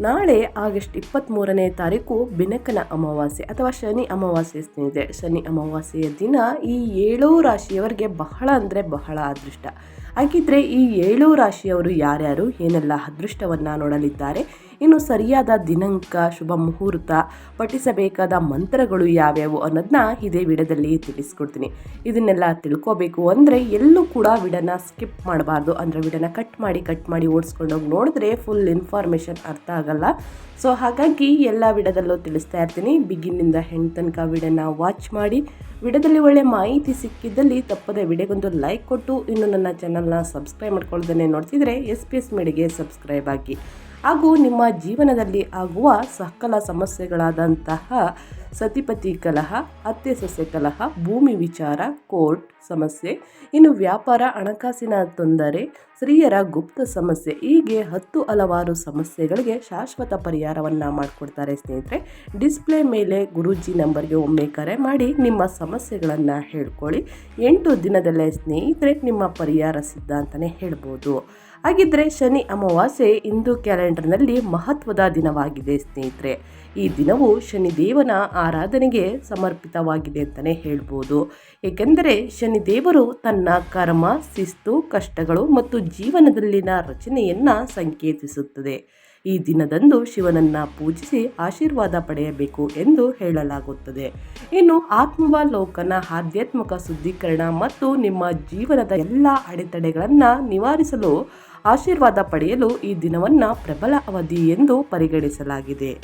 ನಾಳೆ ಆಗಸ್ಟ್ ಇಪ್ಪತ್ತ್ಮೂರನೇ ತಾರೀಕು ಬೆನಕನ ಅಮಾವಾಸ್ಯೆ ಅಥವಾ ಶನಿ ಅಮಾವಾಸ್ಯೆ ಸ್ನೇಹಿತರೆ. ಶನಿ ಅಮಾವಾಸ್ಯೆಯ ದಿನ ಈ ಏಳು ರಾಶಿಯವರಿಗೆ ಬಹಳ ಅಂದರೆ ಬಹಳ ಅದೃಷ್ಟ. ಹಾಗಿದ್ರೆ ಈ ಏಳು ರಾಶಿಯವರು ಯಾರ್ಯಾರು? ಏನೆಲ್ಲ ಅದೃಷ್ಟವನ್ನು ನೋಡಲಿದ್ದಾರೆ? ಇನ್ನು ಸರಿಯಾದ ದಿನಾಂಕ, ಶುಭ ಮುಹೂರ್ತ, ಪಠಿಸಬೇಕಾದ ಮಂತ್ರಗಳು ಯಾವ್ಯಾವು ಅನ್ನೋದನ್ನ ಇದೇ ವಿಡದಲ್ಲಿ ತಿಳಿಸ್ಕೊಡ್ತೀನಿ. ಇದನ್ನೆಲ್ಲ ತಿಳ್ಕೊಬೇಕು ಅಂದರೆ ಎಲ್ಲೂ ಕೂಡ ವಿಡನ ಸ್ಕಿಪ್ ಮಾಡಬಾರ್ದು. ಅಂದರೆ ವಿಡನ ಕಟ್ ಮಾಡಿ ಕಟ್ ಮಾಡಿ ಓಡಿಸ್ಕೊಂಡೋಗಿ ನೋಡಿದ್ರೆ ಫುಲ್ ಇನ್ಫಾರ್ಮೇಷನ್ ಅರ್ಥ ಆಗಲ್ಲ. ಸೊ ಹಾಗಾಗಿ ಎಲ್ಲ ವಿಡದಲ್ಲೂ ತಿಳಿಸ್ತಾ ಇರ್ತೀನಿ. ಬಿಗಿನಿಂದ ಹೆಣ್ಣು ತನಕ ವಿಡನ ವಾಚ್ ಮಾಡಿ. ವಿಡದಲ್ಲಿ ಒಳ್ಳೆ ಮಾಹಿತಿ ಸಿಕ್ಕಿದ್ದಲ್ಲಿ ತಪ್ಪದೆ ವಿಡಿಯೋಗೊಂದು ಲೈಕ್ ಕೊಟ್ಟು, ಇನ್ನು ನನ್ನ ಚಾನಲ್ನ ಸಬ್ಸ್ಕ್ರೈಬ್ ಮಾಡ್ಕೊಳ್ಳೋದನ್ನೇ ನೋಡ್ತಿದ್ರೆ ಎಸ್ ಪಿ ಎಸ್ ಮೇಡಿಗೆ ಸಬ್ಸ್ಕ್ರೈಬ್ ಆಗಿ. ಹಾಗೂ ನಿಮ್ಮ ಜೀವನದಲ್ಲಿ ಆಗುವ ಸಕಲ ಸಮಸ್ಯೆಗಳಾದಂತಹ ಸತಿಪತಿ ಕಲಹ, ಅತ್ತೆ ಸಸ್ಯ ಕಲಹ, ಭೂಮಿ ವಿಚಾರ, ಕೋರ್ಟ್ ಸಮಸ್ಯೆ, ಇನ್ನು ವ್ಯಾಪಾರ, ಹಣಕಾಸಿನ ತೊಂದರೆ, ಸ್ತ್ರೀಯರ ಗುಪ್ತ ಸಮಸ್ಯೆ, ಹೀಗೆ ಹತ್ತು ಹಲವಾರು ಸಮಸ್ಯೆಗಳಿಗೆ ಶಾಶ್ವತ ಪರಿಹಾರವನ್ನು ಮಾಡಿಕೊಡ್ತಾರೆ ಸ್ನೇಹಿತರೆ. ಡಿಸ್ಪ್ಲೇ ಮೇಲೆ ಗುರೂಜಿ ನಂಬರ್ಗೆ ಒಮ್ಮೆ ಕರೆ ಮಾಡಿ ನಿಮ್ಮ ಸಮಸ್ಯೆಗಳನ್ನು ಹೇಳ್ಕೊಳ್ಳಿ. ಎಂಟು ದಿನದಲ್ಲೇ ಸ್ನೇಹಿತರೆ, ನಿಮ್ಮ ಪರಿಹಾರ ಸಿದ್ಧ ಅಂತಲೇ ಹೇಳ್ಬೋದು. ಹಾಗಿದ್ರೆ ಶನಿ ಅಮಾವಾಸ್ಯೆ ಹಿಂದೂ ಕ್ಯಾಲೆಂಡರ್ನಲ್ಲಿ ಮಹತ್ವದ ದಿನವಾಗಿದೆ, ಸ್ನೇಹಿತರೆ. ಈ ದಿನವು ಶನಿದೇವನ ಆರಾಧನೆಗೆ ಸಮರ್ಪಿತವಾಗಿದೆ ಅಂತಲೇ ಹೇಳ್ಬೋದು. ಏಕೆಂದರೆ ಶನಿದೇವರು ತನ್ನ ಕರ್ಮ, ಶಿಸ್ತು, ಕಷ್ಟಗಳು ಮತ್ತು ಜೀವನದಲ್ಲಿನ ರಚನೆಯನ್ನು ಸಂಕೇತಿಸುತ್ತದೆ. ಈ ದಿನದಂದು ಶಿವನನ್ನ ಪೂಜಿಸಿ ಆಶೀರ್ವಾದ ಪಡೆಯಬೇಕು ಎಂದು ಹೇಳಲಾಗುತ್ತದೆ. ಇನ್ನು ಆತ್ಮವಲೋಕನ, ಆಧ್ಯಾತ್ಮಿಕ ಶುದ್ಧೀಕರಣ ಮತ್ತು ನಿಮ್ಮ ಜೀವನದ ಎಲ್ಲ ಅಡೆತಡೆಗಳನ್ನು ನಿವಾರಿಸಲು ಆಶೀರ್ವಾದ ಪಡೆಯಲು ಈ ದಿನವನ್ನು ಪ್ರಬಲ ಅವಧಿ ಎಂದು ಪರಿಗಣಿಸಲಾಗಿದೆ.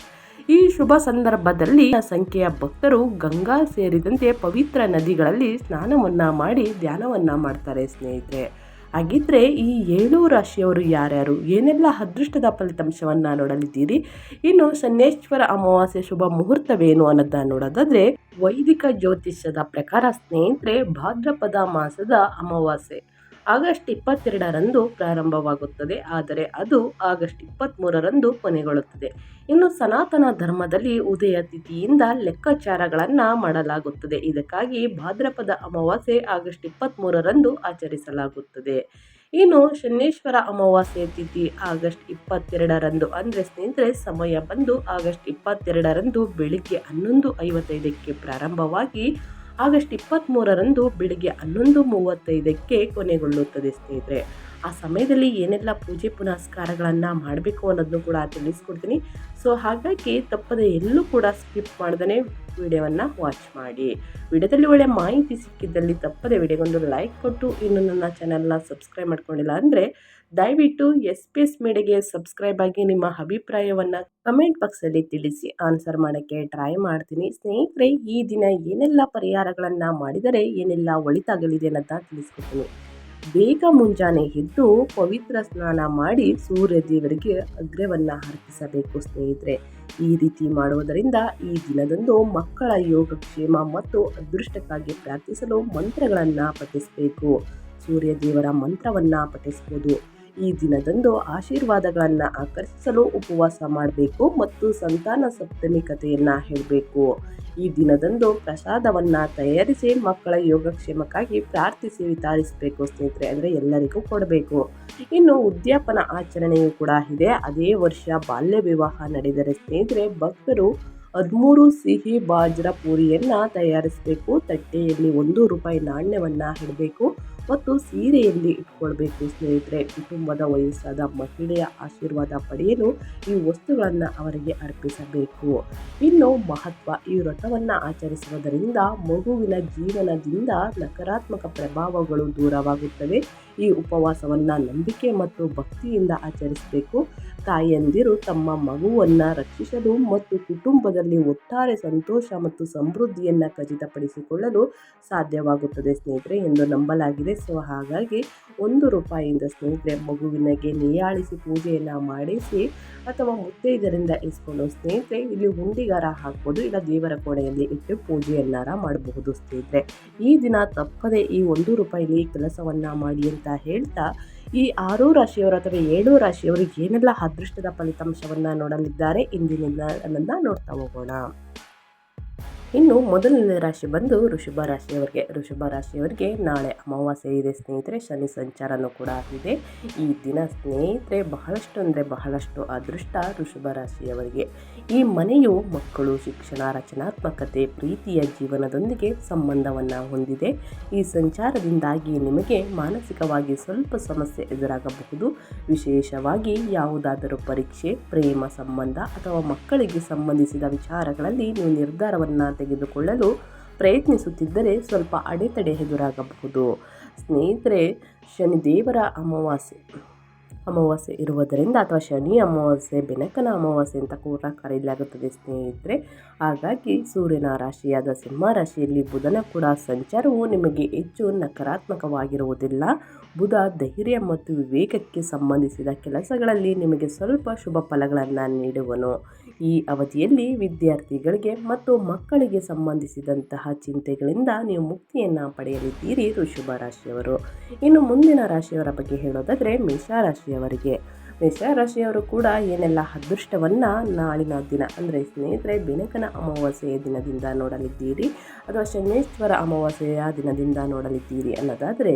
ಈ ಶುಭ ಸಂದರ್ಭದಲ್ಲಿ ಸಂಖ್ಯೆಯ ಭಕ್ತರು ಗಂಗಾ ಸೇರಿದಂತೆ ಪವಿತ್ರ ನದಿಗಳಲ್ಲಿ ಸ್ನಾನವನ್ನು ಮಾಡಿ ಧ್ಯಾನವನ್ನು ಮಾಡ್ತಾರೆ ಸ್ನೇಹಿತರೆ. ಹಾಗಿದ್ರೆ ಈ ಏಳು ರಾಶಿಯವರು ಯಾರ್ಯಾರು? ಏನೆಲ್ಲ ಅದೃಷ್ಟದ ಫಲಿತಾಂಶವನ್ನು ನೋಡಲಿದ್ದೀರಿ? ಇನ್ನು ಸನ್ನೇಶ್ವರ ಅಮಾವಾಸ್ಯೆ ಶುಭ ಮುಹೂರ್ತವೇನು ಅನ್ನೋದನ್ನು ನೋಡೋದಾದರೆ ವೈದಿಕ ಜ್ಯೋತಿಷ್ಯದ ಪ್ರಕಾರ ಸ್ನೇಹಿತರೆ ಭಾದ್ರಪದ ಮಾಸದ ಅಮಾವಾಸ್ಯೆ. ಆಗಸ್ಟ್ ಇಪ್ಪತ್ತೆರಡರಂದು ಪ್ರಾರಂಭವಾಗುತ್ತದೆ, ಆದರೆ ಅದು ಆಗಸ್ಟ್ ಇಪ್ಪತ್ತ್ಮೂರರಂದು ಕೊನೆಗೊಳ್ಳುತ್ತದೆ. ಇನ್ನು ಸನಾತನ ಧರ್ಮದಲ್ಲಿ ಉದಯ ತಿಥಿಯಿಂದ ಲೆಕ್ಕಾಚಾರಗಳನ್ನು ಮಾಡಲಾಗುತ್ತದೆ. ಇದಕ್ಕಾಗಿ ಭಾದ್ರಪದ ಅಮಾವಾಸ್ಯೆ ಆಗಸ್ಟ್ ಇಪ್ಪತ್ತ್ಮೂರರಂದು ಆಚರಿಸಲಾಗುತ್ತದೆ. ಇನ್ನು ಶನೇಶ್ವರ ಅಮಾವಾಸ್ಯೆ ತಿಥಿ ಆಗಸ್ಟ್ ಇಪ್ಪತ್ತೆರಡರಂದು, ಅಂದರೆ ಸ್ನೇಹಿತರೆ, ಸಮಯ ಬಂದು ಆಗಸ್ಟ್ ಇಪ್ಪತ್ತೆರಡರಂದು ಬೆಳಿಗ್ಗೆ ಹನ್ನೊಂದು ಐವತ್ತೈದಕ್ಕೆ ಪ್ರಾರಂಭವಾಗಿ ಆಗಸ್ಟ್ ಇಪ್ಪತ್ತ್ಮೂರರಂದು ಬೆಳಿಗ್ಗೆ ಹನ್ನೊಂದು ಮೂವತ್ತೈದಕ್ಕೆ ಕೊನೆಗೊಳ್ಳುತ್ತದೆ ಸ್ನೇಹಿತರೆ. ಆ ಸಮಯದಲ್ಲಿ ಏನೆಲ್ಲ ಪೂಜೆ ಪುನಸ್ಕಾರಗಳನ್ನು ಮಾಡಬೇಕು ಅನ್ನೋದನ್ನು ಕೂಡ ತಿಳಿಸ್ಕೊಡ್ತೀನಿ. ಸೊ ಹಾಗಾಗಿ ತಪ್ಪದೆ ಎಲ್ಲೂ ಕೂಡ ಸ್ಕಿಪ್ ಮಾಡ್ದೇ ವಿಡಿಯೋವನ್ನು ವಾಚ್ ಮಾಡಿ. ವಿಡಿಯೋದಲ್ಲಿ ಒಳ್ಳೆ ಮಾಹಿತಿ ಸಿಕ್ಕಿದ್ದಲ್ಲಿ ತಪ್ಪದೆ ವಿಡಿಯೋಗೊಂದು ಲೈಕ್ ಕೊಟ್ಟು ಇನ್ನು ನನ್ನ ಚಾನಲ್ನ ಸಬ್ಸ್ಕ್ರೈಬ್ ಮಾಡ್ಕೊಂಡಿಲ್ಲ ಅಂದರೆ ದಯವಿಟ್ಟು ಎಸ್ ಪಿ ಎಸ್ ಮೀಡಿಯಾಗೆ ಸಬ್ಸ್ಕ್ರೈಬ್ ಆಗಿ ನಿಮ್ಮ ಅಭಿಪ್ರಾಯವನ್ನು ಕಮೆಂಟ್ ಬಾಕ್ಸಲ್ಲಿ ತಿಳಿಸಿ. ಆನ್ಸರ್ ಮಾಡೋಕ್ಕೆ ಟ್ರೈ ಮಾಡ್ತೀನಿ. ಸ್ನೇಹಿತರೆ, ಈ ದಿನ ಏನೆಲ್ಲ ಪರಿಹಾರಗಳನ್ನು ಮಾಡಿದರೆ, ಏನೆಲ್ಲ ಒಳಿತಾಗಲಿದೆ ಅಂತ ತಿಳಿಸ್ಕೊಡ್ತೀನಿ. ಬೇಗ ಮುಂಜಾನೆ ಎದ್ದು ಪವಿತ್ರ ಸ್ನಾನ ಮಾಡಿ ಸೂರ್ಯ ದೇವರಿಗೆ ಅಗ್ರವನ್ನು ಅರ್ಪಿಸಬೇಕು ಸ್ನೇಹಿತರೆ. ಈ ರೀತಿ ಮಾಡುವುದರಿಂದ ಈ ದಿನದಂದು ಮಕ್ಕಳ ಯೋಗಕ್ಷೇಮ ಮತ್ತು ಅದೃಷ್ಟಕ್ಕಾಗಿ ಪ್ರಾರ್ಥಿಸಲು ಮಂತ್ರಗಳನ್ನು ಪಠಿಸಬೇಕು. ಸೂರ್ಯ ದೇವರ ಮಂತ್ರವನ್ನು ಪಠಿಸ್ಬೋದು. ಈ ದಿನದಂದು ಆಶೀರ್ವಾದಗಳನ್ನು ಆಕರ್ಷಿಸಲು ಉಪವಾಸ ಮಾಡಬೇಕು ಮತ್ತು ಸಂತಾನ ಸಪ್ತಮಿ ಕಥೆಯನ್ನು ಹೇಳಬೇಕು. ಈ ದಿನದಂದು ಪ್ರಸಾದವನ್ನು ತಯಾರಿಸಿ ಮಕ್ಕಳ ಯೋಗಕ್ಷೇಮಕ್ಕಾಗಿ ಪ್ರಾರ್ಥಿಸಿ ವಿತರಿಸಬೇಕು ಸ್ನೇಹಿತರೆ, ಅಂದರೆ ಎಲ್ಲರಿಗೂ ಕೊಡಬೇಕು. ಇನ್ನು ಉದ್ಯಾಪನ ಆಚರಣೆಯೂ ಕೂಡ ಇದೆ. ಅದೇ ವರ್ಷ ಬಾಲ್ಯ ವಿವಾಹ ನಡೆದರೆ ಸ್ನೇಹಿತರೆ, ಭಕ್ತರು ಹದಿಮೂರು ಸಿಹಿ ಬಾಜ್ರ ಪೂರಿಯನ್ನು ತಯಾರಿಸಬೇಕು. ತಟ್ಟೆಯಲ್ಲಿ ಒಂದು ರೂಪಾಯಿ ನಾಣ್ಯವನ್ನು ಇಡಬೇಕು. ಮತ್ತು ಸೀರೆಯಲ್ಲಿ ಇಟ್ಕೊಳ್ಬೇಕು ಸ್ನೇಹಿತರೆ. ಕುಟುಂಬದ ವಯಸ್ಸಾದ ಮಹಿಳೆಯ ಆಶೀರ್ವಾದ ಪಡೆಯಲು ಈ ವಸ್ತುಗಳನ್ನು ಅವರಿಗೆ ಅರ್ಪಿಸಬೇಕು. ಇನ್ನು ಮಹತ್ವ ಈ ವ್ರತವನ್ನು ಆಚರಿಸುವುದರಿಂದ ಮಗುವಿನ ಜೀವನದಿಂದ ನಕಾರಾತ್ಮಕ ಪ್ರಭಾವಗಳು ದೂರವಾಗುತ್ತವೆ. ಈ ಉಪವಾಸವನ್ನು ನಂಬಿಕೆ ಮತ್ತು ಭಕ್ತಿಯಿಂದ ಆಚರಿಸಬೇಕು. ತಾಯಂದಿರು ತಮ್ಮ ಮಗುವನ್ನು ರಕ್ಷಿಸಲು ಮತ್ತು ಕುಟುಂಬದಲ್ಲಿ ಒಟ್ಟಾರೆ ಸಂತೋಷ ಮತ್ತು ಸಮೃದ್ಧಿಯನ್ನು ಖಚಿತಪಡಿಸಿಕೊಳ್ಳಲು ಸಾಧ್ಯವಾಗುತ್ತದೆ ಸ್ನೇಹಿತರೆ ಎಂದು ನಂಬಲಾಗಿದೆ. ಸೊ, ಹಾಗಾಗಿ ಒಂದು ರೂಪಾಯಿಯಿಂದ ಸ್ನೇಹಿತರೆ ಮಗುವಿನಗೆ ನಿಯಾಳಿಸಿ ಪೂಜೆಯನ್ನು ಮಾಡಿಸಿ ಅಥವಾ ಮುತ್ತೈದರಿಂದ ಇಸ್ಕೊಂಡು ಸ್ನೇಹಿತರೆ ಇಲ್ಲಿ ಹುಂಡಿಗಾರ ಹಾಕ್ಬೋದು, ಇಲ್ಲ ದೇವರ ಕೋಣೆಯಲ್ಲಿ ಇಟ್ಟು ಪೂಜೆಯನ್ನಾರ ಮಾಡಬಹುದು ಸ್ನೇಹಿತರೆ. ಈ ದಿನ ತಪ್ಪದೆ ಈ ಒಂದು ರೂಪಾಯಿಲಿ ಕೆಲಸವನ್ನು ಮಾಡಿ ಅಂತ ಹೇಳ್ತಾ ಈ ಆರು ರಾಶಿಯವರು ಅಥವಾ ಏಳು ರಾಶಿಯವರು ಏನೆಲ್ಲ ಅದೃಷ್ಟದ ಫಲಿತಾಂಶವನ್ನು ನೋಡಲಿದ್ದಾರೆ ಇಂದಿನಿಂದ ಅನ್ನೋದನ್ನ ನೋಡ್ತಾ ಹೋಗೋಣ. ಇನ್ನು ಮೊದಲನೇ ರಾಶಿ ಬಂದು ಋಷಭ ರಾಶಿಯವರಿಗೆ. ಋಷಭ ರಾಶಿಯವರಿಗೆ ನಾಳೆ ಅಮಾವಾಸ್ಯೆ ಇದೆ ಸ್ನೇಹಿತರೆ, ಶನಿ ಸಂಚಾರನೂ ಕೂಡ ಆಗಿದೆ. ಈ ದಿನ ಸ್ನೇಹಿತರೆ, ಬಹಳಷ್ಟು ಅಂದರೆ ಬಹಳಷ್ಟು ಅದೃಷ್ಟ ಋಷಭ ರಾಶಿಯವರಿಗೆ. ಈ ಮನೆಯು ಮಕ್ಕಳು, ಶಿಕ್ಷಣ, ರಚನಾತ್ಮಕತೆ, ಪ್ರೀತಿಯ ಜೀವನದೊಂದಿಗೆ ಸಂಬಂಧವನ್ನು ಹೊಂದಿದೆ. ಈ ಸಂಚಾರದಿಂದಾಗಿ ನಿಮಗೆ ಮಾನಸಿಕವಾಗಿ ಸ್ವಲ್ಪ ಸಮಸ್ಯೆ ಎದುರಾಗಬಹುದು. ವಿಶೇಷವಾಗಿ ಯಾವುದಾದರೂ ಪರೀಕ್ಷೆ, ಪ್ರೇಮ ಸಂಬಂಧ ಅಥವಾ ಮಕ್ಕಳಿಗೆ ಸಂಬಂಧಿಸಿದ ವಿಚಾರಗಳಲ್ಲಿ ನೀವು ನಿರ್ಧಾರವನ್ನು ತೆಗೆದುಕೊಳ್ಳಲು ಪ್ರಯತ್ನಿಸುತ್ತಿದ್ದರೆ ಸ್ವಲ್ಪ ಅಡೆತಡೆ ಎದುರಾಗಬಹುದು. ಸ್ನೇಹಿತರೆ, ಶನಿದೇವರ ಅಮಾವಾಸ್ಯೆ ಅಮಾವಾಸ್ಯೆ ಇರುವುದರಿಂದ ಅಥವಾ ಶನಿ ಅಮಾವಾಸ್ಯೆ, ಬೆನಕನ ಅಮಾವಾಸ್ಯೆ ಅಂತ ಕೂಡ ಕರೆಯಲಾಗುತ್ತದೆ ಸ್ನೇಹಿತರೆ. ಹಾಗಾಗಿ ಸೂರ್ಯನ ರಾಶಿಯಾದ ಸಿಂಹ ರಾಶಿಯಲ್ಲಿ ಬುಧನ ಕೂಡ ಸಂಚಾರವು ನಿಮಗೆ ಹೆಚ್ಚು ನಕಾರಾತ್ಮಕವಾಗಿರುವುದಿಲ್ಲ. ಬುಧ ಧೈರ್ಯ ಮತ್ತು ವಿವೇಕಕ್ಕೆ ಸಂಬಂಧಿಸಿದ ಕೆಲಸಗಳಲ್ಲಿ ನಿಮಗೆ ಸ್ವಲ್ಪ ಶುಭ ಫಲಗಳನ್ನು ನೀಡುವನು. ಈ ಅವಧಿಯಲ್ಲಿ ವಿದ್ಯಾರ್ಥಿಗಳಿಗೆ ಮತ್ತು ಮಕ್ಕಳಿಗೆ ಸಂಬಂಧಿಸಿದಂತಹ ಚಿಂತೆಗಳಿಂದ ನೀವು ಮುಕ್ತಿಯನ್ನು ಪಡೆಯಲಿದ್ದೀರಿ. ಋಷಭ ರಾಶಿಯವರು. ಇನ್ನು ಮುಂದಿನ ರಾಶಿಯವರ ಬಗ್ಗೆ ಹೇಳೋದಾದರೆ ಮೇಷರಾಶಿಯವರಿಗೆ ಮೇಷರಾಶಿಯವರು ಕೂಡ ಏನೆಲ್ಲ ಅದೃಷ್ಟವನ್ನು ನಾಳಿನ ದಿನ ಅಂದರೆ ಸ್ನೇಹಿತರೆ ಬೆನಕನ ಅಮಾವಾಸ್ಯೆಯ ದಿನದಿಂದ ನೋಡಲಿದ್ದೀರಿ ಅಥವಾ ಶನೇಶ್ವರ ಅಮಾವಾಸ್ಯೆಯ ದಿನದಿಂದ ನೋಡಲಿದ್ದೀರಿ ಅನ್ನೋದಾದರೆ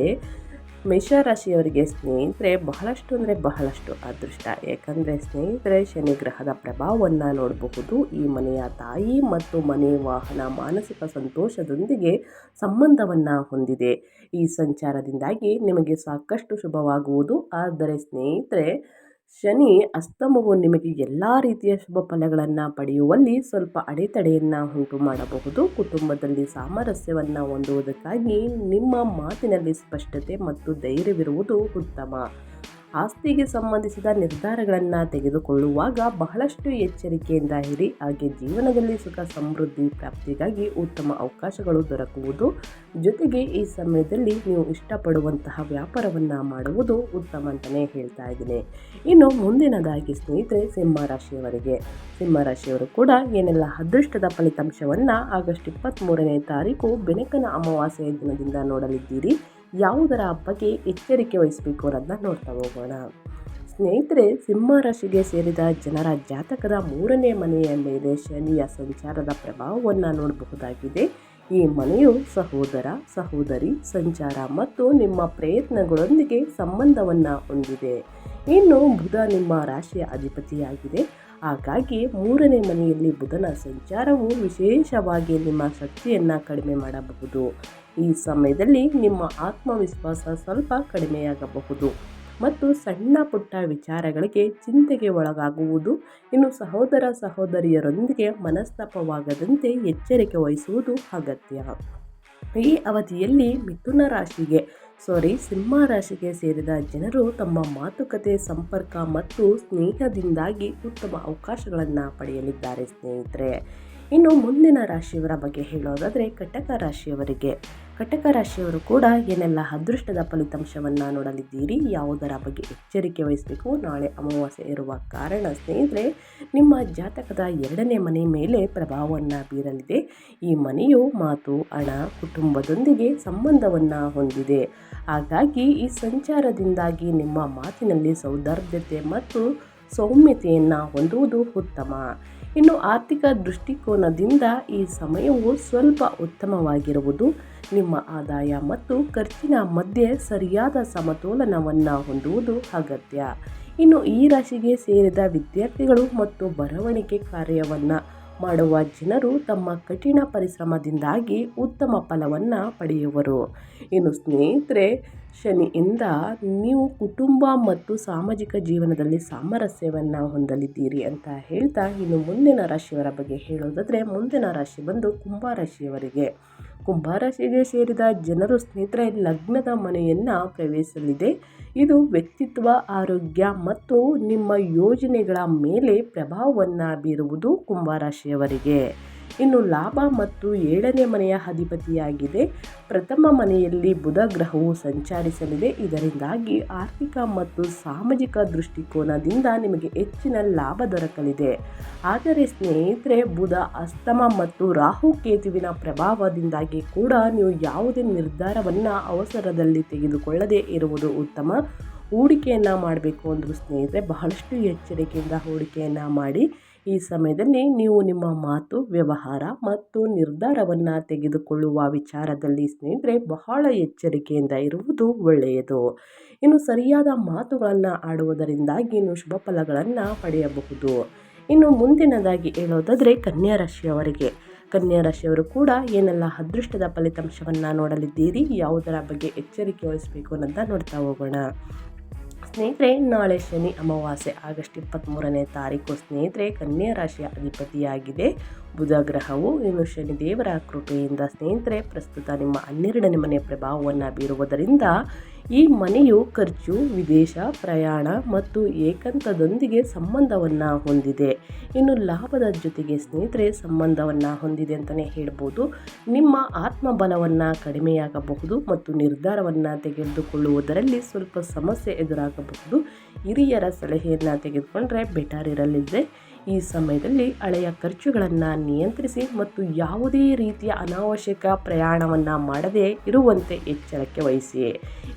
ಮೇಷರಾಶಿಯವರಿಗೆ ಸ್ನೇಹಿತರೆ, ಬಹಳಷ್ಟು ಅಂದರೆ ಬಹಳಷ್ಟು ಅದೃಷ್ಟ. ಏಕೆಂದರೆ ಸ್ನೇಹಿತರೆ, ಶನಿ ಗ್ರಹದ ಪ್ರಭಾವವನ್ನು ನೋಡಬಹುದು. ಈ ಮನೆಯ ತಾಯಿ ಮತ್ತು ಮನೆ ವಾಹನ ಮಾನಸಿಕ ಸಂತೋಷದೊಂದಿಗೆ ಸಂಬಂಧವನ್ನು ಹೊಂದಿದೆ. ಈ ಸಂಚಾರದಿಂದಾಗಿ ನಿಮಗೆ ಸಾಕಷ್ಟು ಶುಭವಾಗುವುದು. ಆದರೆ ಸ್ನೇಹಿತರೆ ಶನಿ ಅಸ್ತಮವು ನಿಮಗೆ ಎಲ್ಲ ರೀತಿಯ ಶುಭ ಫಲಗಳನ್ನು ಪಡೆಯುವಲ್ಲಿ ಸ್ವಲ್ಪ ಅಡೆತಡೆಯನ್ನು ಉಂಟು ಮಾಡಬಹುದು. ಕುಟುಂಬದಲ್ಲಿ ಸಾಮರಸ್ಯವನ್ನು ಹೊಂದುವುದಕ್ಕಾಗಿ ನಿಮ್ಮ ಮಾತಿನಲ್ಲಿ ಸ್ಪಷ್ಟತೆ ಮತ್ತು ಧೈರ್ಯವಿರುವುದು ಉತ್ತಮ. ಆಸ್ತಿಗೆ ಸಂಬಂಧಿಸಿದ ನಿರ್ಧಾರಗಳನ್ನು ತೆಗೆದುಕೊಳ್ಳುವಾಗ ಬಹಳಷ್ಟು ಎಚ್ಚರಿಕೆಯಿಂದ ಇರಿ. ಹಾಗೆ ಜೀವನದಲ್ಲಿ ಸುಖ, ಸಮೃದ್ಧಿ ಪ್ರಾಪ್ತಿಗಾಗಿ ಉತ್ತಮ ಅವಕಾಶಗಳು ದೊರಕುವುದು. ಜೊತೆಗೆ ಈ ಸಮಯದಲ್ಲಿ ನೀವು ಇಷ್ಟಪಡುವಂತಹ ವ್ಯಾಪಾರವನ್ನು ಮಾಡುವುದು ಉತ್ತಮ ಅಂತಲೇ ಹೇಳ್ತಾ ಇದ್ದೀನಿ. ಇನ್ನು ಮುಂದಿನದಾಗಿ ಸ್ನೇಹಿತರೆ, ಸಿಂಹ ರಾಶಿಯವರಿಗೆ. ಸಿಂಹ ರಾಶಿಯವರು ಕೂಡ ಏನೆಲ್ಲ ಅದೃಷ್ಟದ ಫಲಿತಾಂಶವನ್ನು ಆಗಸ್ಟ್ ಇಪ್ಪತ್ತ್ಮೂರನೇ ತಾರೀಕು ಬೆನಕನ ಅಮಾವಾಸ್ಯೆಯ ದಿನದಿಂದ ನೋಡಲಿದ್ದೀರಿ. ಯಾವುದರ ಬಗ್ಗೆ ಎಚ್ಚರಿಕೆ ವಹಿಸಬೇಕು ಅನ್ನೋದನ್ನ ನೋಡ್ತಾ ಹೋಗೋಣ. ಸ್ನೇಹಿತರೆ, ಸಿಂಹ ರಾಶಿಗೆ ಸೇರಿದ ಜನರ ಜಾತಕದ ಮೂರನೇ ಮನೆಯ ಮೇಲೆ ಶನಿಯ ಸಂಚಾರದ ಪ್ರಭಾವವನ್ನು ನೋಡಬಹುದಾಗಿದೆ. ಈ ಮನೆಯು ಸಹೋದರ, ಸಹೋದರಿ, ಸಂಚಾರ ಮತ್ತು ನಿಮ್ಮ ಪ್ರಯತ್ನಗಳೊಂದಿಗೆ ಸಂಬಂಧವನ್ನು ಹೊಂದಿದೆ. ಇನ್ನು ಬುಧ ನಿಮ್ಮ ರಾಶಿಯ ಅಧಿಪತಿಯಾಗಿದೆ. ಹಾಗಾಗಿ ಮೂರನೇ ಮನೆಯಲ್ಲಿ ಬುಧನ ಸಂಚಾರವು ವಿಶೇಷವಾಗಿ ನಿಮ್ಮ ಶಕ್ತಿಯನ್ನು ಕಡಿಮೆ ಮಾಡಬಹುದು. ಈ ಸಮಯದಲ್ಲಿ ನಿಮ್ಮ ಆತ್ಮವಿಶ್ವಾಸ ಸ್ವಲ್ಪ ಕಡಿಮೆಯಾಗಬಹುದು ಮತ್ತು ಸಣ್ಣ ಪುಟ್ಟ ವಿಚಾರಗಳಿಗೆ ಚಿಂತೆಗೆ ಒಳಗಾಗುವುದು, ಇನ್ನು ಸಹೋದರ ಸಹೋದರಿಯರೊಂದಿಗೆ ಮನಸ್ತಾಪವಾಗದಂತೆ ಎಚ್ಚರಿಕೆ ವಹಿಸುವುದು ಅಗತ್ಯ. ಈ ಅವಧಿಯಲ್ಲಿ ಮಿಥುನ ರಾಶಿಗೆ ಸಾರಿ ಸಿಂಹ ರಾಶಿಗೆ ಸೇರಿದ ಜನರು ತಮ್ಮ ಮಾತುಕತೆ, ಸಂಪರ್ಕ ಮತ್ತು ಸ್ನೇಹದಿಂದಾಗಿ ಉತ್ತಮ ಅವಕಾಶಗಳನ್ನು ಪಡೆಯಲಿದ್ದಾರೆ ಸ್ನೇಹಿತರೆ. ಇನ್ನು ಮುಂದಿನ ರಾಶಿಯವರ ಬಗ್ಗೆ ಹೇಳೋದಾದರೆ ಕಟಕ ರಾಶಿಯವರಿಗೆ. ಕಟಕ ರಾಶಿಯವರು ಕೂಡ ಏನೆಲ್ಲ ಅದೃಷ್ಟದ ಫಲಿತಾಂಶವನ್ನು ನೋಡಲಿದ್ದೀರಿ, ಯಾವುದರ ಬಗ್ಗೆ ಎಚ್ಚರಿಕೆ ವಹಿಸಬೇಕು, ನಾಳೆ ಅಮಾವಾಸ್ಯೆ ಇರುವ ಕಾರಣ ಸ್ನೇಹಿತರೆ, ನಿಮ್ಮ ಜಾತಕದ ಎರಡನೇ ಮನೆ ಮೇಲೆ ಪ್ರಭಾವವನ್ನು ಬೀರಲಿದೆ. ಈ ಮನೆಯು ಮಾತು, ಹಣ, ಕುಟುಂಬದೊಂದಿಗೆ ಸಂಬಂಧವನ್ನು ಹೊಂದಿದೆ. ಹಾಗಾಗಿ ಈ ಸಂಚಾರದಿಂದಾಗಿ ನಿಮ್ಮ ಮಾತಿನಲ್ಲಿ ಸೌಹಾರ್ದತೆ ಮತ್ತು ಸೌಮ್ಯತೆಯನ್ನು ಹೊಂದುವುದು ಉತ್ತಮ. ಇನ್ನು ಆರ್ಥಿಕ ದೃಷ್ಟಿಕೋನದಿಂದ ಈ ಸಮಯವು ಸ್ವಲ್ಪ ಉತ್ತಮವಾಗಿರುವುದು, ನಿಮ್ಮ ಆದಾಯ ಮತ್ತು ಖರ್ಚಿನ ಮಧ್ಯೆ ಸರಿಯಾದ ಸಮತೋಲನವನ್ನು ಹೊಂದುವುದು ಅಗತ್ಯ. ಇನ್ನು ಈ ರಾಶಿಗೆ ಸೇರಿದ ವಿದ್ಯಾರ್ಥಿಗಳು ಮತ್ತು ಬರವಣಿಗೆ ಕಾರ್ಯವನ್ನು ಮಾಡುವ ಜನರು ತಮ್ಮ ಕಠಿಣ ಪರಿಶ್ರಮದಿಂದಾಗಿ ಉತ್ತಮ ಫಲವನ್ನು ಪಡೆಯುವರು. ಇನ್ನು ಸ್ನೇಹಿತರೆ, ಶನಿಯಿಂದ ನೀವು ಕುಟುಂಬ ಮತ್ತು ಸಾಮಾಜಿಕ ಜೀವನದಲ್ಲಿ ಸಾಮರಸ್ಯವನ್ನು ಹೊಂದಲಿದ್ದೀರಿ ಅಂತ ಹೇಳ್ತಾ ಇನ್ನು ಮುಂದಿನ ರಾಶಿಯವರ ಬಗ್ಗೆ ಹೇಳೋದಾದರೆ ಮುಂದಿನ ರಾಶಿ ಬಂದು ಕುಂಭರಾಶಿಯವರಿಗೆ ಕುಂಭರಾಶಿಗೆ ಸೇರಿದ ಜನರು ಸ್ನೇಹಿತರೆ ಲಗ್ನದ ಮನೆಯನ್ನು ಪ್ರವೇಶಿಸಲಿದೆ. ಇದು ವ್ಯಕ್ತಿತ್ವ, ಆರೋಗ್ಯ ಮತ್ತು ನಿಮ್ಮ ಯೋಜನೆಗಳ ಮೇಲೆ ಪ್ರಭಾವವನ್ನು ಬೀರುವುದು ಕುಂಭರಾಶಿಯವರಿಗೆ ಇನ್ನು ಲಾಭ ಮತ್ತು ಏಳನೇ ಮನೆಯ ಅಧಿಪತಿಯಾಗಿದೆ. ಪ್ರಥಮ ಮನೆಯಲ್ಲಿ ಬುಧ ಗ್ರಹವು ಸಂಚಾರಿಸಲಿದೆ. ಇದರಿಂದಾಗಿ ಆರ್ಥಿಕ ಮತ್ತು ಸಾಮಾಜಿಕ ದೃಷ್ಟಿಕೋನದಿಂದ ನಿಮಗೆ ಹೆಚ್ಚಿನ ಲಾಭ ದೊರಕಲಿದೆ. ಆದರೆ ಸ್ನೇಹಿತರೆ, ಬುಧ ಅಸ್ತಮ ಮತ್ತು ರಾಹು ಕೇತುವಿನ ಪ್ರಭಾವದಿಂದಾಗಿ ಕೂಡ ನೀವು ಯಾವುದೇ ನಿರ್ಧಾರವನ್ನು ಅವಸರದಲ್ಲಿ ತೆಗೆದುಕೊಳ್ಳದೇ ಇರುವುದು ಉತ್ತಮ. ಹೂಡಿಕೆಯನ್ನು ಮಾಡಬೇಕು ಅಂದರೂ ಸ್ನೇಹಿತರೆ, ಬಹಳಷ್ಟು ಎಚ್ಚರಿಕೆಯಿಂದ ಹೂಡಿಕೆಯನ್ನು ಮಾಡಿ. ಈ ಸಮಯದಲ್ಲಿ ನೀವು ನಿಮ್ಮ ಮಾತು, ವ್ಯವಹಾರ ಮತ್ತು ನಿರ್ಧಾರವನ್ನು ತೆಗೆದುಕೊಳ್ಳುವ ವಿಚಾರದಲ್ಲಿ ಸ್ನೇಹಿತರೆ ಬಹಳ ಎಚ್ಚರಿಕೆಯಿಂದ ಇರುವುದು ಒಳ್ಳೆಯದು. ಇನ್ನು ಸರಿಯಾದ ಮಾತುಗಳನ್ನು ಆಡುವುದರಿಂದಾಗಿ ಇನ್ನು ಶುಭ ಫಲಗಳನ್ನು ಪಡೆಯಬಹುದು. ಇನ್ನು ಮುಂದಿನದಾಗಿ ಹೇಳೋದಾದರೆ ಕನ್ಯಾ ರಾಶಿಯವರಿಗೆ. ಕನ್ಯಾ ರಾಶಿಯವರು ಕೂಡ ಏನೆಲ್ಲ ಅದೃಷ್ಟದ ಫಲಿತಾಂಶವನ್ನು ನೋಡಲಿದ್ದೀರಿ, ಯಾವುದರ ಬಗ್ಗೆ ಎಚ್ಚರಿಕೆ ವಹಿಸಬೇಕು ಅನ್ನೋದನ್ನ ನೋಡ್ತಾ ಹೋಗೋಣ. ಸ್ನೇಹಿತರೆ, ನಾಳೆ ಶನಿ ಅಮಾವಾಸ್ಯೆ ಆಗಸ್ಟ್ ಇಪ್ಪತ್ತ್ಮೂರನೇ ತಾರೀಕು ಸ್ನೇಹಿತರೆ, ಕನ್ಯಾ ರಾಶಿಯ ಅಧಿಪತಿಯಾಗಿದೆ. ಬುಧ ಗ್ರಹವು ಇನ್ನು ಶನಿ ದೇವರ ಕೃಪೆಯಿಂದ ಸ್ನೇಹಿತರೆ, ಪ್ರಸ್ತುತ ನಿಮ್ಮ ಹನ್ನೆರಡನೇ ಮನೆ ಪ್ರಭಾವವನ್ನು ಬೀರುವುದರಿಂದ ಈ ಮನೆಯು ಖರ್ಚು, ವಿದೇಶ, ಪ್ರಯಾಣ ಮತ್ತು ಏಕಾಂತದೊಂದಿಗೆ ಸಂಬಂಧವನ್ನು ಹೊಂದಿದೆ. ಇನ್ನು ಲಾಭದ ಜೊತೆಗೆ ಸ್ನೇಹಿತರೆ, ಸಂಬಂಧವನ್ನು ಹೊಂದಿದೆ ಅಂತಲೇ ಹೇಳ್ಬೋದು. ನಿಮ್ಮ ಆತ್ಮಬಲವನ್ನು ಕಡಿಮೆಯಾಗಬಹುದು ಮತ್ತು ನಿರ್ಧಾರವನ್ನು ತೆಗೆದುಕೊಳ್ಳುವುದರಲ್ಲಿ ಸ್ವಲ್ಪ ಸಮಸ್ಯೆ ಎದುರಾಗಬಹುದು. ಹಿರಿಯರ ಸಲಹೆಯನ್ನು ತೆಗೆದುಕೊಂಡ್ರೆ ಬೆಟರ್ ಇರಲಿದೆ ಈ ಸಮಯದಲ್ಲಿ ಹಳೆಯ ಖರ್ಚುಗಳನ್ನು ನಿಯಂತ್ರಿಸಿ ಮತ್ತು ಯಾವುದೇ ರೀತಿಯ ಅನಾವಶ್ಯಕ ಪ್ರಯಾಣವನ್ನು ಮಾಡದೆ ಇರುವಂತೆ ಎಚ್ಚರಿಕೆ ವಹಿಸಿ.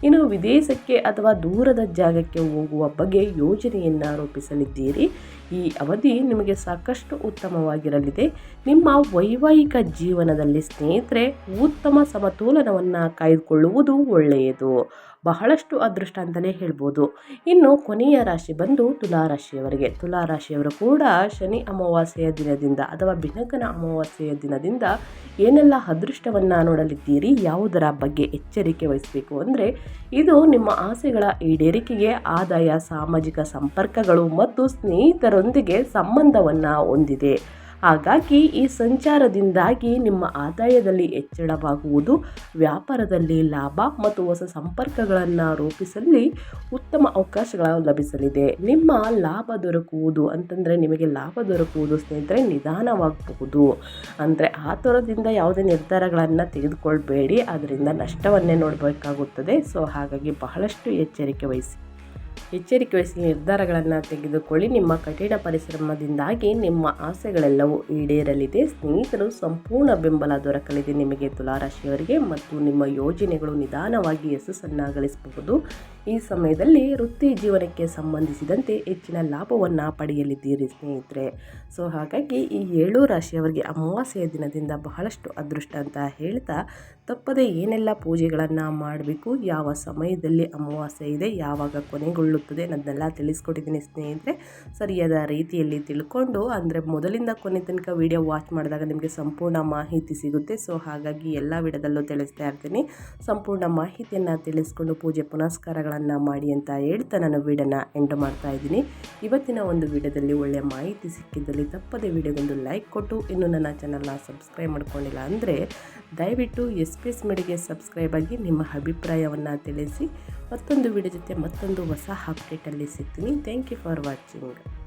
ಇನ್ನು ವಿದೇಶಕ್ಕೆ ಅಥವಾ ದೂರದ ಜಾಗಕ್ಕೆ ಹೋಗುವ ಬಗ್ಗೆ ಯೋಜನೆಯನ್ನು ರೂಪಿಸಲಿದ್ದೀರಿ. ಈ ಅವಧಿ ನಿಮಗೆ ಸಾಕಷ್ಟು ಉತ್ತಮವಾಗಿರಲಿದೆ. ನಿಮ್ಮ ವೈವಾಹಿಕ ಜೀವನದಲ್ಲಿ ಸ್ನೇಹಿತರೆ, ಉತ್ತಮ ಸಮತೋಲನವನ್ನು ಕಾಯ್ದುಕೊಳ್ಳುವುದು ಒಳ್ಳೆಯದು. ಬಹಳಷ್ಟು ಅದೃಷ್ಟ ಅಂತಲೇ ಹೇಳ್ಬೋದು. ಇನ್ನು ಕೊನೆಯ ರಾಶಿ ಬಂದು ತುಲಾರಾಶಿಯವರಿಗೆ. ತುಲಾರಾಶಿಯವರು ಕೂಡ ಶನಿ ಅಮಾವಾಸ್ಯೆಯ ದಿನದಿಂದ ಅಥವಾ ಬಿನಕನ ಅಮಾವಾಸ್ಯೆಯ ದಿನದಿಂದ ಏನೆಲ್ಲ ಅದೃಷ್ಟವನ್ನು ನೋಡಲಿದ್ದೀರಿ, ಯಾವುದರ ಬಗ್ಗೆ ಎಚ್ಚರಿಕೆ ವಹಿಸಬೇಕು ಅಂದರೆ ಇದು ನಿಮ್ಮ ಆಸೆಗಳ ಈಡೇರಿಕೆಗೆ, ಆದಾಯ, ಸಾಮಾಜಿಕ ಸಂಪರ್ಕಗಳು ಮತ್ತು ಸ್ನೇಹಿತರೊಂದಿಗೆ ಸಂಬಂಧವನ್ನು ಹೊಂದಿದೆ. ಹಾಗಾಗಿ ಈ ಸಂಚಾರದಿಂದಾಗಿ ನಿಮ್ಮ ಆದಾಯದಲ್ಲಿ ಹೆಚ್ಚಳವಾಗುವುದು, ವ್ಯಾಪಾರದಲ್ಲಿ ಲಾಭ ಮತ್ತು ಹೊಸ ಸಂಪರ್ಕಗಳನ್ನು ರೂಪಿಸಲಿ ಉತ್ತಮ ಅವಕಾಶಗಳು ಲಭಿಸಲಿದೆ. ನಿಮ್ಮ ಲಾಭ ದೊರಕುವುದು ಅಂತಂದರೆ ನಿಮಗೆ ಲಾಭ ದೊರಕುವುದು ಸ್ನೇಹಿತರೆ ನಿಧಾನವಾಗಬಹುದು. ಅಂದರೆ ಆ ಥರದಿಂದ ಯಾವುದೇ ನಿರ್ಧಾರಗಳನ್ನು ತೆಗೆದುಕೊಳ್ಬೇಡಿ, ಅದರಿಂದ ನಷ್ಟವನ್ನೇ ನೋಡಬೇಕಾಗುತ್ತದೆ. ಸೊ ಹಾಗಾಗಿ ಬಹಳಷ್ಟು ಎಚ್ಚರಿಕೆ ವಹಿಸಿ. ಎಚ್ಚರಿಕೆ ವಹಿಸಿ ನಿರ್ಧಾರಗಳನ್ನು ತೆಗೆದುಕೊಳ್ಳಿ. ನಿಮ್ಮ ಕಠಿಣ ಪರಿಶ್ರಮದಿಂದಾಗಿ ನಿಮ್ಮ ಆಸೆಗಳೆಲ್ಲವೂ ಈಡೇರಲಿದೆ. ಸ್ನೇಹಿತರು, ಸಂಪೂರ್ಣ ಬೆಂಬಲ ದೊರಕಲಿದೆ ನಿಮಗೆ ತುಲಾರಾಶಿಯವರಿಗೆ ಮತ್ತು ನಿಮ್ಮ ಯೋಜನೆಗಳು ನಿಧಾನವಾಗಿ ಯಶಸ್ಸನ್ನು ಗಳಿಸಬಹುದು ಈ ಸಮಯದಲ್ಲಿ ವೃತ್ತಿ ಜೀವನಕ್ಕೆ ಸಂಬಂಧಿಸಿದಂತೆ ಹೆಚ್ಚಿನ ಲಾಭವನ್ನು ಪಡೆಯಲಿದ್ದೀರಿ ಸ್ನೇಹಿತರೆ. ಸೊ, ಹಾಗಾಗಿ ಈ ಏಳು ರಾಶಿಯವರಿಗೆ ಅಮಾವಾಸ್ಯೆಯ ದಿನದಿಂದ ಬಹಳಷ್ಟು ಅದೃಷ್ಟ ಅಂತ ಹೇಳ್ತಾ, ತಪ್ಪದೆ ಏನೆಲ್ಲ ಪೂಜೆಗಳನ್ನು ಮಾಡಬೇಕು, ಯಾವ ಸಮಯದಲ್ಲಿ ಅಮಾವಾಸ್ಯೆ ಇದೆ, ಯಾವಾಗ ಕೊನೆಗೊಳ್ಳುತ್ತದೆ ಅನ್ನೋದನ್ನೆಲ್ಲ ತಿಳಿಸ್ಕೊಟ್ಟಿದ್ದೀನಿ ಸ್ನೇಹಿತರೆ. ಸರಿಯಾದ ರೀತಿಯಲ್ಲಿ ತಿಳ್ಕೊಂಡು, ಅಂದರೆ ಮೊದಲಿಂದ ಕೊನೆ ತನಕ ವಿಡಿಯೋ ವಾಚ್ ಮಾಡಿದಾಗ ನಿಮಗೆ ಸಂಪೂರ್ಣ ಮಾಹಿತಿ ಸಿಗುತ್ತೆ. ಸೊ ಹಾಗಾಗಿ ಎಲ್ಲ ವಿಡದಲ್ಲೂ ತಿಳಿಸ್ತಾ ಇರ್ತೀನಿ. ಸಂಪೂರ್ಣ ಮಾಹಿತಿಯನ್ನು ತಿಳಿಸ್ಕೊಂಡು ಪೂಜೆ ಪುನಸ್ಕಾರಗಳನ್ನು ಮಾಡಿ ಅಂತ ಹೇಳ್ತಾ ನಾನು ವಿಡಿಯೋನ ಎಂಡ್ ಮಾಡ್ತಾ ಇದ್ದೀನಿ. ಇವತ್ತಿನ ಒಂದು ವಿಡಿಯೋದಲ್ಲಿ ಒಳ್ಳೆಯ ಮಾಹಿತಿ ಸಿಕ್ಕಿದ್ದಲ್ಲಿ ತಪ್ಪದೆ ವಿಡಿಯೋಗೊಂದು ಲೈಕ್ ಕೊಟ್ಟು, ಇನ್ನು ನನ್ನ ಚಾನಲ್ನ ಸಬ್ಸ್ಕ್ರೈಬ್ ಮಾಡ್ಕೊಂಡಿಲ್ಲ ಅಂದರೆ ದಯವಿಟ್ಟು ಎಸ್ ಪಿ ಎಸ್ ಮೆಡಿಗೆ ಸಬ್ಸ್ಕ್ರೈಬ್ ಆಗಿ ನಿಮ್ಮ ಅಭಿಪ್ರಾಯವನ್ನು ತಿಳಿಸಿ. ಮತ್ತೊಂದು ವಿಡಿಯೋ ಜೊತೆ ಮತ್ತೊಂದು ಹೊಸ ಅಪ್ಡೇಟಲ್ಲಿ ಸಿಗ್ತೀನಿ ಥ್ಯಾಂಕ್ ಯು ಫಾರ್ ವಾಚಿಂಗ್